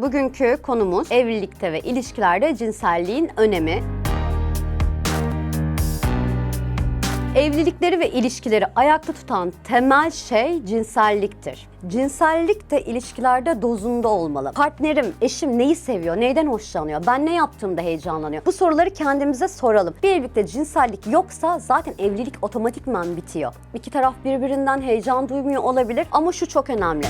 Bugünkü konumuz evlilikte ve ilişkilerde cinselliğin önemi. Evlilikleri ve ilişkileri ayakta tutan temel şey cinselliktir. Cinsellik de ilişkilerde dozunda olmalı. Partnerim, eşim neyi seviyor, neyden hoşlanıyor, ben ne yaptığımda heyecanlanıyor? Bu soruları kendimize soralım. Bir evlilikte cinsellik yoksa zaten evlilik otomatikman bitiyor. İki taraf birbirinden heyecan duymuyor olabilir ama şu çok önemli.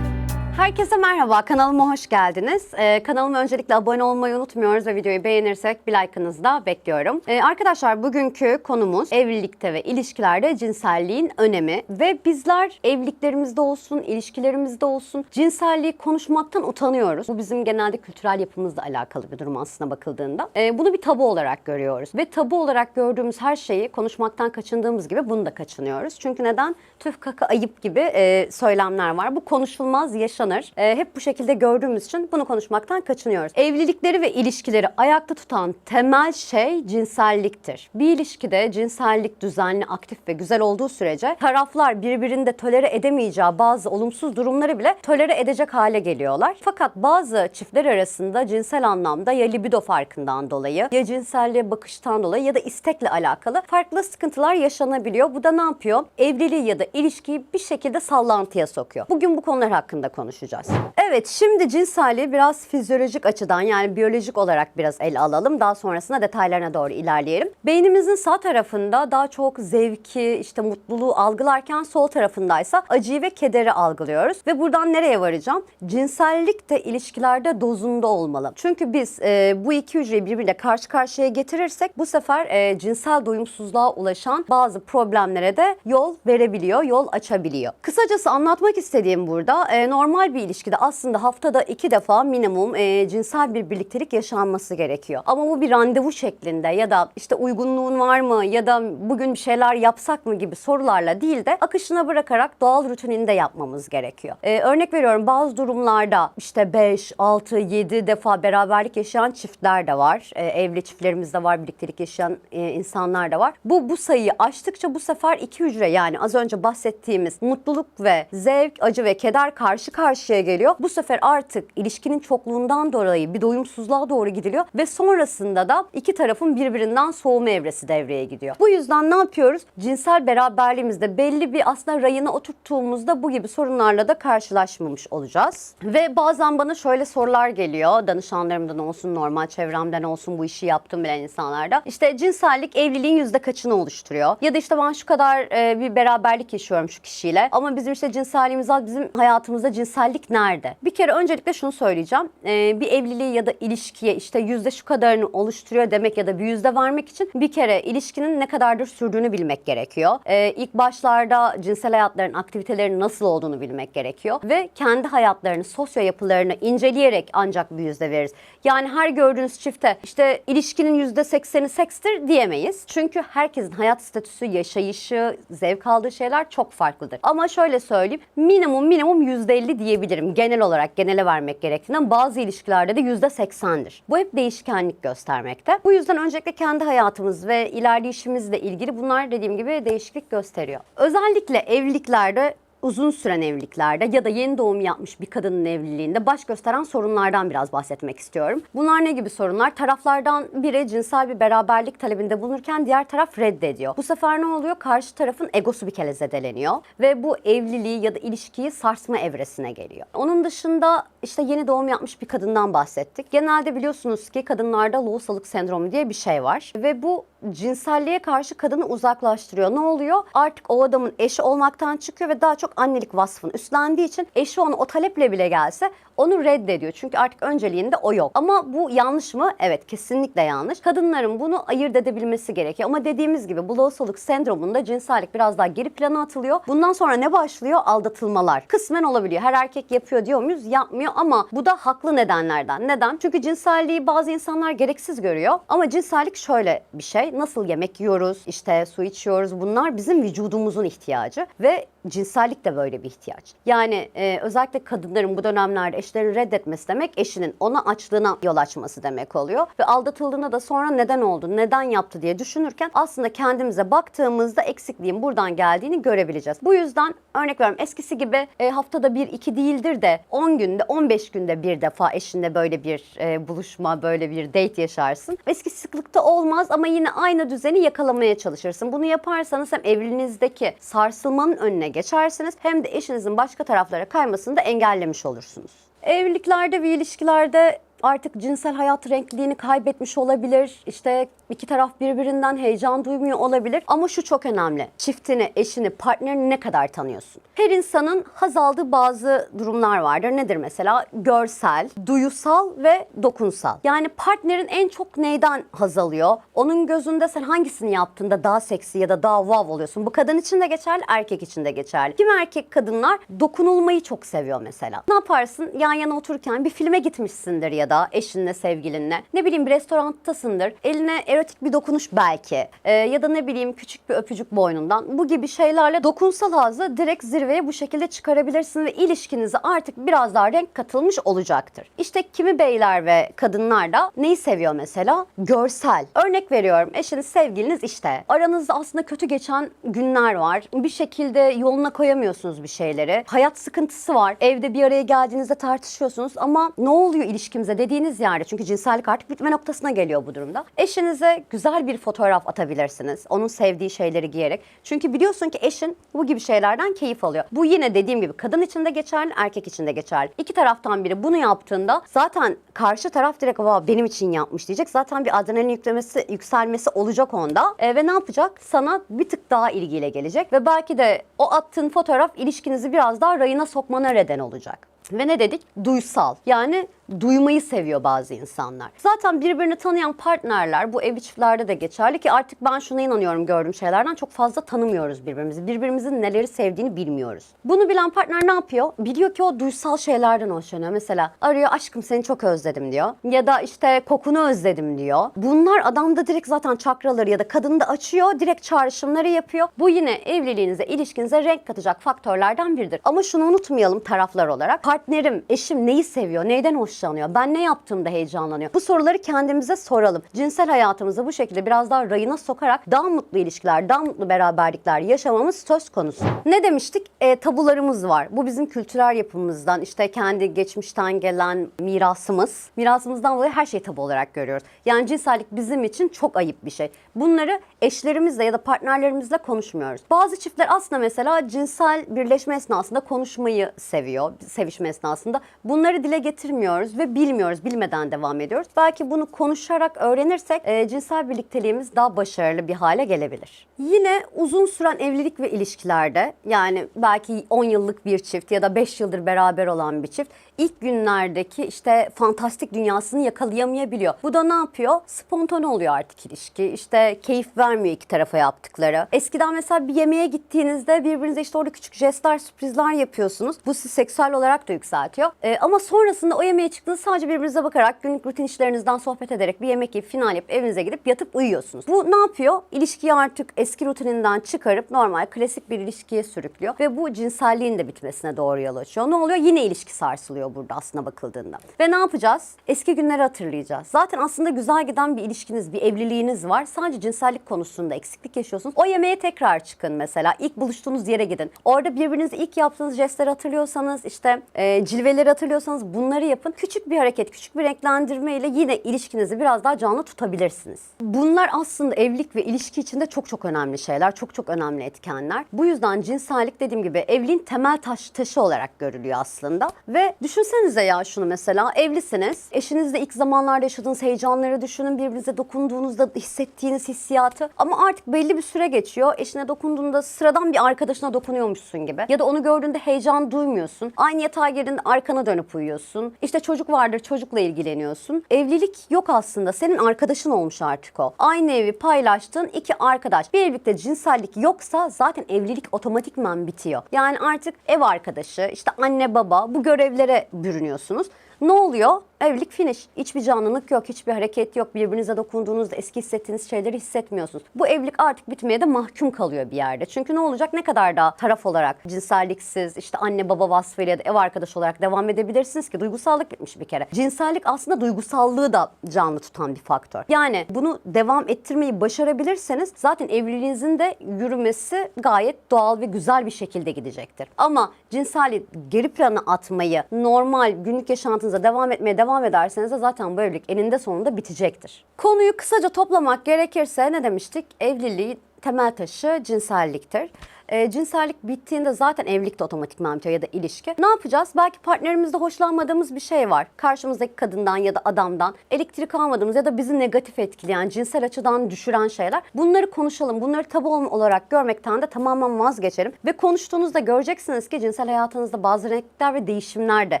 Herkese merhaba, kanalıma hoş geldiniz. Ee, kanalıma öncelikle abone olmayı unutmuyoruz ve videoyu beğenirsek bir like'ınızı da bekliyorum. Ee, arkadaşlar bugünkü konumuz evlilikte ve ilişkilerde cinselliğin önemi ve bizler evliliklerimizde olsun, ilişkilerimizde olsun cinselliği konuşmaktan utanıyoruz. Bu bizim genelde kültürel yapımızla alakalı bir durum aslında bakıldığında. Ee, bunu bir tabu olarak görüyoruz ve tabu olarak gördüğümüz her şeyi konuşmaktan kaçındığımız gibi bunu da kaçınıyoruz. Çünkü neden? Tüf kaka ayıp gibi e, söylemler var. Bu konuşulmaz, yaşanır. E, hep bu şekilde gördüğümüz için bunu konuşmaktan kaçınıyoruz. Evlilikleri ve ilişkileri ayakta tutan temel şey cinselliktir. Bir ilişkide cinsellik düzenli, aktif ve güzel olduğu sürece taraflar birbirinde tolere edemeyeceği bazı olumsuz durumları bile tolere edecek hale geliyorlar. Fakat bazı çiftler arasında cinsel anlamda ya libido farkından dolayı ya cinselliğe bakıştan dolayı ya da istekle alakalı farklı sıkıntılar yaşanabiliyor. Bu da ne yapıyor? Evliliği ya da ilişkiyi bir şekilde sallantıya sokuyor. Bugün bu konular hakkında konuşacağız. Evet şimdi cinselliği biraz fizyolojik açıdan yani biyolojik olarak biraz ele alalım. Daha sonrasında detaylarına doğru ilerleyelim. Beynimizin sağ tarafında daha çok zevki, işte mutluluğu algılarken sol tarafındaysa acıyı ve kederi algılıyoruz. Ve buradan nereye varacağım? Cinsellik de ilişkilerde dozunda olmalı. Çünkü biz e, bu iki hücreyi birbiriyle karşı karşıya getirirsek bu sefer e, cinsel doyumsuzluğa ulaşan bazı problemlere de yol verebiliyor, yol açabiliyor. Kısacası anlatmak istediğim burada e, normal bir ilişkide aslında haftada iki defa minimum e, cinsel bir birliktelik yaşanması gerekiyor. Ama bu bir randevu şeklinde ya da işte uygunluğun var mı ya da bugün bir şeyler yapsak mı gibi sorularla değil de akışına bırakarak doğal rutininde yapmamız gerekiyor. E, örnek veriyorum bazı durumlarda işte 5, 6, 7 defa beraberlik yaşayan çiftler de var. E, evli çiftlerimiz de var, birliktelik yaşayan e, insanlar da var. Bu bu sayıyı aştıkça bu sefer iki hücre yani az önce bahsettiğimiz mutluluk ve zevk, acı ve keder karşı karşıya geliyor. Bu sefer artık ilişkinin çokluğundan dolayı bir doyumsuzluğa doğru gidiliyor ve sonrasında da iki tarafın birbirinden soğuma evresi devreye gidiyor. Bu yüzden ne yapıyoruz? Cinsel beraberliğimizde belli bir aslında rayına oturttuğumuzda bu gibi sorunlarla da karşılaşmamış olacağız. Ve bazen bana şöyle sorular geliyor. Danışanlarımdan olsun, normal çevremden olsun bu işi yaptım bilen insanlarda. İşte cinsellik evliliğin yüzde kaçını oluşturuyor? Ya da işte ben şu kadar e, bir beraberlik yaşıyorum şu kişiyle ama bizim işte cinselliğimiz az, bizim hayatımızda cinsellik nerede? Bir kere öncelikle şunu söyleyeceğim. E, bir evliliği ya da ilişkiye işte yüzde şu kadarını oluşturuyor demek ya da bir yüzde vermek için bir kere ilişkinin ne kadardır sürdüğünü bilmek gerekiyor. E, ilk başlarda cinsel hayatların, aktivitelerinin nasıl olduğunu bilmek gerekiyor. Ve kendi hayatlarını, sosyo yapılarını inceleyerek ancak bir yüzde veririz. Yani her gördüğünüz çifte işte ilişkinin yüzde sekseni sekstir diyemeyiz. Çünkü herkesin hayat statüsü, yaşayışı, zevk aldığı şeyler çok farklıdır. Ama şöyle söyleyeyim minimum minimum yüzde elli diyebilirim. Genel olarak genele vermek gerektiğinden bazı ilişkilerde de yüzde seksendir. Bu hep değişkenlik göstermekte. Bu yüzden öncelikle kendi hayatımız ve ilerleyişimizle ilgili bunlar dediğim gibi değişiklik gösteriyor. Özellikle evliliklerde uzun süren evliliklerde ya da yeni doğum yapmış bir kadının evliliğinde baş gösteren sorunlardan biraz bahsetmek istiyorum. Bunlar ne gibi sorunlar? Taraflardan biri cinsel bir beraberlik talebinde bulunurken diğer taraf reddediyor. Bu sefer ne oluyor? Karşı tarafın egosu bir kere zedeleniyor ve bu evliliği ya da ilişkiyi sarsma evresine geliyor. Onun dışında işte yeni doğum yapmış bir kadından bahsettik. Genelde biliyorsunuz ki kadınlarda lohusalık sendromu diye bir şey var ve bu cinselliğe karşı kadını uzaklaştırıyor. Ne oluyor? Artık o adamın eşi olmaktan çıkıyor ve daha çok annelik vasfını üstlendiği için eşi onu o taleple bile gelse onu reddediyor. Çünkü artık önceliğinde o yok. Ama bu yanlış mı? Evet kesinlikle yanlış. Kadınların bunu ayırt edebilmesi gerekiyor. Ama dediğimiz gibi bu lohusalık sendromunda cinsellik biraz daha geri plana atılıyor. Bundan sonra ne başlıyor? Aldatılmalar. Kısmen olabiliyor. Her erkek yapıyor diyor muyuz? Yapmıyor ama bu da haklı nedenlerden. Neden? Çünkü cinselliği bazı insanlar gereksiz görüyor. Ama cinsellik şöyle bir şey. Nasıl yemek yiyoruz, işte su içiyoruz. Bunlar bizim vücudumuzun ihtiyacı ve cinsellik de böyle bir ihtiyaç. Yani e, özellikle kadınların bu dönemlerde eşlerini reddetmesi demek eşinin ona açlığına yol açması demek oluyor. Ve aldatıldığında da sonra neden oldu, neden yaptı diye düşünürken aslında kendimize baktığımızda eksikliğin buradan geldiğini görebileceğiz. Bu yüzden örnek veriyorum eskisi gibi e, haftada bir iki değildir de 10 günde 15 günde bir defa eşinle böyle bir e, buluşma, böyle bir date yaşarsın. Eski sıklıkta olmaz ama yine aynı düzeni yakalamaya çalışırsın. Bunu yaparsanız hem evliliğinizdeki sarsılmanın önüne geçersiniz hem de eşinizin başka taraflara kaymasını da engellemiş olursunuz. Evliliklerde ve ilişkilerde artık cinsel hayat renkliliğini kaybetmiş olabilir. İşte iki taraf birbirinden heyecan duymuyor olabilir. Ama şu çok önemli. Çiftini, eşini, partnerini ne kadar tanıyorsun? Her insanın haz aldığı bazı durumlar vardır. Nedir mesela? Görsel, duyusal ve dokunsal. Yani partnerin en çok neyden haz alıyor? Onun gözünde sen hangisini yaptığında daha seksi ya da daha wow oluyorsun? Bu kadın için de geçerli, erkek için de geçerli. Kim erkek kadınlar dokunulmayı çok seviyor mesela. Ne yaparsın? Yan yana otururken bir filme gitmişsindir ya da eşinle, sevgilinle. Ne bileyim bir restorantasındır. Eline erotik bir dokunuş belki. Ee, ya da ne bileyim küçük bir öpücük boynundan. Bu gibi şeylerle dokunsal hazzı direkt zirveye bu şekilde çıkarabilirsin ve ilişkinize artık biraz daha renk katılmış olacaktır. İşte kimi beyler ve kadınlar da neyi seviyor mesela? Görsel. Örnek veriyorum eşiniz, sevgiliniz işte. Aranızda aslında kötü geçen günler var. Bir şekilde yoluna koyamıyorsunuz bir şeyleri. Hayat sıkıntısı var. Evde bir araya geldiğinizde tartışıyorsunuz ama ne oluyor ilişkimize dediğiniz yerde çünkü cinsellik artık bitme noktasına geliyor bu durumda. Eşinize güzel bir fotoğraf atabilirsiniz. Onun sevdiği şeyleri giyerek. Çünkü biliyorsun ki eşin bu gibi şeylerden keyif alıyor. Bu yine dediğim gibi kadın için de geçerli, erkek için de geçerli. İki taraftan biri bunu yaptığında zaten karşı taraf direkt "Vay, benim için yapmış diyecek. Zaten bir adrenalin yüklemesi, yükselmesi olacak onda. E, ve ne yapacak? Sana bir tık daha ilgiyle gelecek ve belki de o attığın fotoğraf ilişkinizi biraz daha rayına sokmana neden olacak. Ve ne dedik? Duysal. Yani duymayı seviyor bazı insanlar. Zaten birbirini tanıyan partnerler bu evli çiftlerde de geçerli ki artık ben şuna inanıyorum gördüğüm şeylerden çok fazla tanımıyoruz birbirimizi. Birbirimizin neleri sevdiğini bilmiyoruz. Bunu bilen partner ne yapıyor? Biliyor ki o duysal şeylerden hoşlanıyor. Mesela arıyor aşkım seni çok özledim diyor. Ya da işte kokunu özledim diyor. Bunlar adamda direkt zaten çakraları ya da kadını da açıyor. Direkt çağrışımları yapıyor. Bu yine evliliğinize, ilişkinize renk katacak faktörlerden biridir. Ama şunu unutmayalım taraflar olarak. Partnerim, eşim neyi seviyor, neyden hoşlanıyor? Ben ne yaptığımda heyecanlanıyor? Bu soruları kendimize soralım. Cinsel hayatımızı bu şekilde biraz daha rayına sokarak daha mutlu ilişkiler, daha mutlu beraberlikler yaşamamız söz konusu. Ne demiştik? E, tabularımız var. Bu bizim kültürel yapımızdan, işte kendi geçmişten gelen mirasımız. Mirasımızdan dolayı her şeyi tabu olarak görüyoruz. Yani cinsellik bizim için çok ayıp bir şey. Bunları eşlerimizle ya da partnerlerimizle konuşmuyoruz. Bazı çiftler aslında mesela cinsel birleşme esnasında konuşmayı seviyor, sevişme esnasında. Bunları dile getirmiyoruz ve bilmiyoruz, bilmeden devam ediyoruz. Belki bunu konuşarak öğrenirsek e, cinsel birlikteliğimiz daha başarılı bir hale gelebilir. Yine uzun süren evlilik ve ilişkilerde yani belki 10 yıllık bir çift ya da 5 yıldır beraber olan bir çift ilk günlerdeki işte fantastik dünyasını yakalayamayabiliyor. Bu da ne yapıyor? Spontane oluyor artık ilişki. İşte keyif vermiyor iki tarafa yaptıkları. Eskiden mesela bir yemeğe gittiğinizde birbirinize işte orada küçük jestler, sürprizler yapıyorsunuz. Bu sizi seksüel olarak da yükseltiyor. Ee, ama sonrasında o yemeğe çıktığınızda sadece birbirinize bakarak günlük rutin işlerinizden sohbet ederek bir yemek yiyip final yapıp evinize gidip yatıp uyuyorsunuz. Bu ne yapıyor? İlişkiyi artık eski rutininden çıkarıp normal klasik bir ilişkiye sürüklüyor ve bu cinselliğin de bitmesine doğru yol açıyor. Ne oluyor? Yine ilişki sarsılıyor burada aslında bakıldığında. Ve ne yapacağız? Eski günleri hatırlayacağız. Zaten aslında güzel giden bir ilişkiniz, bir evliliğiniz var. Sadece cinsellik konusunda eksiklik yaşıyorsunuz. O yemeğe tekrar çıkın mesela. İlk buluştuğunuz yere gidin. Orada birbirinize ilk yaptığınız jestleri hatırlıyorsanız, işte e, cilveleri hatırlıyorsanız bunları yapın. Küçük bir hareket, küçük bir renklendirme ile yine ilişkinizi biraz daha canlı tutabilirsiniz. Bunlar aslında evlilik ve ilişki içinde çok çok önemli şeyler, çok çok önemli etkenler. Bu yüzden cinsellik dediğim gibi evliliğin temel taş, taşı olarak görülüyor aslında. Ve düşünsenize ya şunu mesela evlisiniz. Eşinizle ilk zamanlarda yaşadığınız heyecanları düşünün. Birbirinize dokunduğunuzda hissettiğiniz hissiyatı. Ama artık belli bir süre geçiyor. Eşine dokunduğunda sıradan bir arkadaşına dokunuyormuşsun gibi. Ya da onu gördüğünde heyecan duymuyorsun. Aynı yatağa girdiğinde arkana dönüp uyuyorsun. İşte çocuk vardır çocukla ilgileniyorsun. Evlilik yok aslında. Senin arkadaşın olmuş artık o. Aynı evi paylaştığın iki arkadaş. Birlikte cinsellik yoksa zaten evlilik otomatikman bitiyor. Yani artık ev arkadaşı, işte anne baba bu görevlere bürünüyorsunuz. Ne oluyor? Evlilik finish. Hiçbir canlılık yok, hiçbir hareket yok. Birbirinize dokunduğunuzda eski hissettiğiniz şeyleri hissetmiyorsunuz. Bu evlilik artık bitmeye de mahkum kalıyor bir yerde. Çünkü ne olacak? Ne kadar daha taraf olarak cinselliksiz, işte anne baba vasfıyla ya da ev arkadaşı olarak devam edebilirsiniz ki duygusallık bitmiş bir kere. Cinsellik aslında duygusallığı da canlı tutan bir faktör. Yani bunu devam ettirmeyi başarabilirseniz zaten evliliğinizin de yürümesi gayet doğal ve güzel bir şekilde gidecektir. Ama cinselliği geri plana atmayı, normal günlük yaşantınıza devam etmeye devam ederseniz de zaten bu evlilik eninde sonunda bitecektir. Konuyu kısaca toplamak gerekirse ne demiştik? Evliliği temel taşı cinselliktir. E, cinsellik bittiğinde zaten evlilik de otomatikman bitiyor ya da ilişki. Ne yapacağız? Belki partnerimizde hoşlanmadığımız bir şey var. Karşımızdaki kadından ya da adamdan elektrik almadığımız ya da bizi negatif etkileyen, cinsel açıdan düşüren şeyler. Bunları konuşalım. Bunları tabu olarak görmekten de tamamen vazgeçelim. Ve konuştuğunuzda göreceksiniz ki cinsel hayatınızda bazı renkler ve değişimler de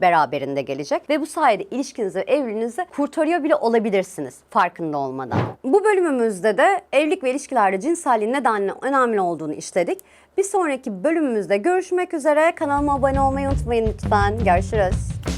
beraberinde gelecek. Ve bu sayede ilişkinizi, evliliğinizi kurtarıyor bile olabilirsiniz farkında olmadan. Bu bölümümüzde de evlilik ve ilişkilerde cinselliğin nedenle önemli olduğunu işledik. Bir sonraki bölümümüzde görüşmek üzere. Kanalıma abone olmayı unutmayın lütfen. Görüşürüz.